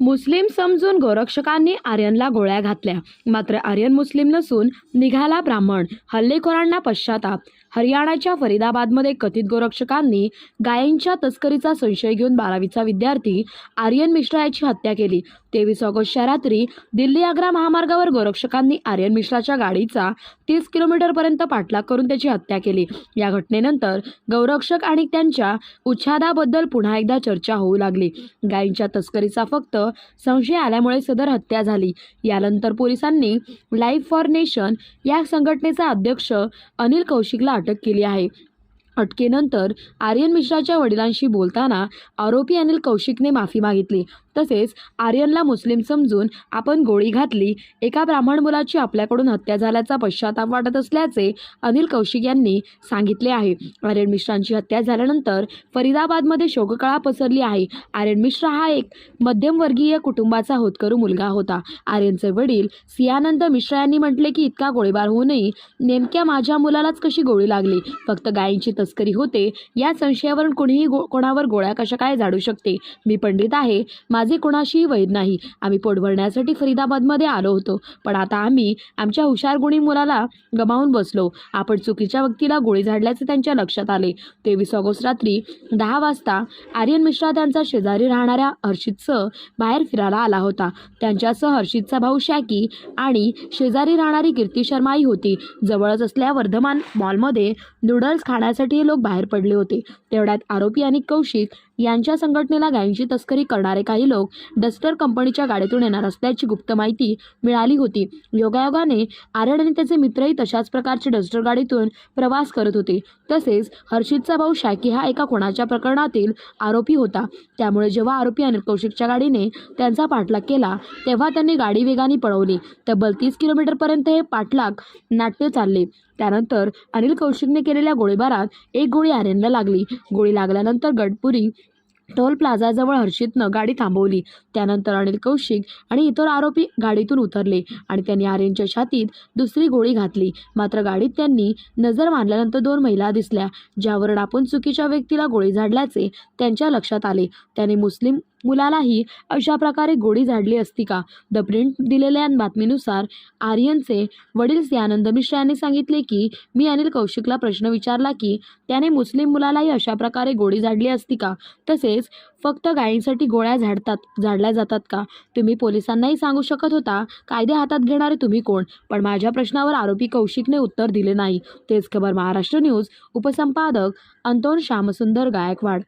मुस्लिम समजून गोरक्षकांनी आर्यनला गोळ्या घातल्या. मात्र आर्यन मुस्लिम नसून निघाला ब्राह्मण. हल्लेखोरांना पश्चाताप. हरियाणाच्या फरीदाबादमध्ये कथित गोरक्षकांनी गायींच्या तस्करीचा संशय घेऊन बारावीचा विद्यार्थी आर्यन मिश्रा याची हत्या केली. तेवीस ऑगस्टच्या रात्री दिल्ली आग्रा महामार्गावर गोरक्षकांनी आर्यन मिश्राच्या गाडीचा तीस किलोमीटरपर्यंत पाठलाग करून त्याची हत्या केली. या घटनेनंतर गौरक्षक आणि त्यांच्या उच्छादाबद्दल पुन्हा एकदा चर्चा होऊ लागली. गायींच्या तस्करीचा फक्त संशय आल्यामुळे सदर हत्या झाली. यानंतर पोलिसांनी लाईफ फॉर नेशन या संघटनेचा अध्यक्ष अनिल कौशिकला अटक केली आहे. अटकेनंतर आर्यन मिश्राच्या वडिलांशी बोलताना आरोपी अनिल कौशिकने माफी मागितली. तसेच आर्यनला मुस्लिम समजून आपण गोळी घातली. एका ब्राह्मण मुलाची आपल्याकडून हत्या झाल्याचा पश्चाताप वाटत असल्याचे अनिल कौशिक यांनी सांगितले आहे. आर्यन मिश्रांची हत्या झाल्यानंतर फरीदाबादमध्ये शोककळा पसरली आहे. आर्यन मिश्रा हा एक मध्यमवर्गीय कुटुंबाचा होतकरू मुलगा होता. आर्यनचे वडील सियानंद मिश्रा यांनी म्हटले की इतका गोळीबार होऊनही नेमक्या माझ्या मुलालाच कशी गोळी लागली? फक्त गायींची तस्करी होते. या संशयावरून कोणीही गो कोणावर गोळ्या कशा काय झाडू शकते? मी पंडित आहे. माझे कोणाशीही वैध नाही. आम्ही पोट भरण्यासाठी फरीदाबादमध्ये आलो होतो. पण आता आम्ही आमच्या हुशार गुणी मुलाला गमावून बसलो. आपण चुकीच्या व्यक्तीला गोळी झाडल्याचे त्यांच्या लक्षात आले. तेवीस ऑगस्ट रात्री दहा वाजता आर्यन मिश्रा त्यांचा शेजारी राहणाऱ्या हर्षितसह बाहेर फिरायला आला होता. त्यांच्यासह हर्षितचा भाऊ शॅकी आणि शेजारी राहणारी कीर्ती शर्माही होती. जवळच असल्या वर्धमान मॉलमध्ये नूडल्स खाण्यासाठी हे लोक बाहेर पडले होते. तेवढ्यात आरोपी आणि कौशिक यांच्या संघटनेला गायींची तस्करी करणारे काही लोक डस्टर कंपनीच्या गाडीतून येणार असल्याची गुप्त माहिती मिळाली होती. योगायोगाने आर्यन आणि त्याचे मित्रही तशाच प्रकारचे डस्टर गाडीतून प्रवास करत होते. तसेच हर्षितचा भाऊ शाकी हा एका खुणाच्या प्रकरणातील आरोपी होता. त्यामुळे जेव्हा आरोपी अनिल कौशिकच्या गाडीने त्यांचा पाठलाग केला तेव्हा त्यांनी गाडी वेगाने पळवली. तब्बल तीस किलोमीटरपर्यंत हे पाठलाग नाट्य चालले. त्यानंतर अनिल कौशिकने केलेल्या गोळीबारात एक गोळी आर्यनला लागली. गोळी लागल्यानंतर गडपुरी टोल प्लाझाजवळ हर्षितनं गाडी थांबवली. त्यानंतर अनिल कौशिक आणि इतर आरोपी गाडीतून उतरले आणि त्यांनी आर्यनच्या छातीत दुसरी गोळी घातली. मात्र गाडीत त्यांनी नजर मारल्यानंतर दोन महिला दिसल्या ज्यावर डापून चुकीच्या व्यक्तीला गोळी झाडल्याचे त्यांच्या लक्षात आले. त्याने मुस्लिम मुलालाही अशा प्रकारे गोळी झाडली असती का? द प्रिंट दिलेल्या बातमीनुसार आर्यनचे वडील आनंद मिश्रा यांनी सांगितले की मी अनिल कौशिकला प्रश्न विचारला की त्याने मुस्लिम मुलालाही अशा प्रकारे गोळी झाडली असती का? तसेच फक्त गायींसाठी गोळ्या झाडतात झाडल्या जातात का? तुम्ही पोलिसांनाही सांगू शकत होता कायदे हातात घेणारे तुम्ही कोण? पण माझ्या प्रश्नावर आरोपी कौशिकने उत्तर दिले नाही. तेच खबर महाराष्ट्र न्यूज उपसंपादक अंतोन श्यामसुंदर गायकवाड.